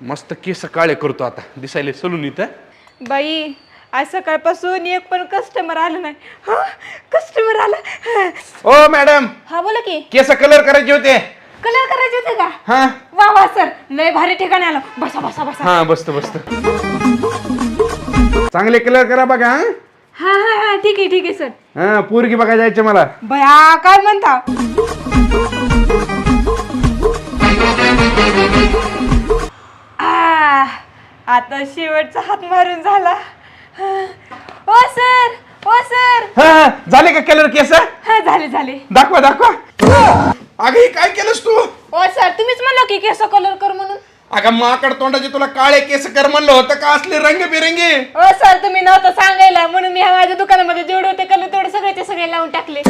मस्त केस काळे करतो आता. दिसायला सलून इथं. बाई आज सकाळपासून एक पण कस्टमर आलं नाही. हा? कस्टमर आला? ओ मॅडम हा बोला की. केस कलर करायचे होते. कलर करायचे होते का? हा. वा वा सर लय भारी ठिकाणी आलो. बसा बसा बसा. हा बसतो बसतो. चांगले कलर करा बघा हा? हा हा हा ठीक आहे ठीक आहे सर हा पोरगी बघा जायचं मला. बया काय म्हणता? आता शेवटचा हात मारून झाला. ओ सर! ओ सर! हा झाले का कलर केस? हा झाले झाले. दाखवा दाखवा. अगं हे काय केलंस तू? ओ सर तुम्हीच म्हणलो की केस कलर कर म्हणून. अगं माकड तोंडाचे तुला काळे केस कर म्हणलं होतं का? असले रंगबिरंगी. ओ सर तुम्ही नव्हतं सांगायला. म्हणून मी ह्या माझ्या दुकानामध्ये जेवढे होते कलर तेवढे सगळेचे सगळे लावून टाकले.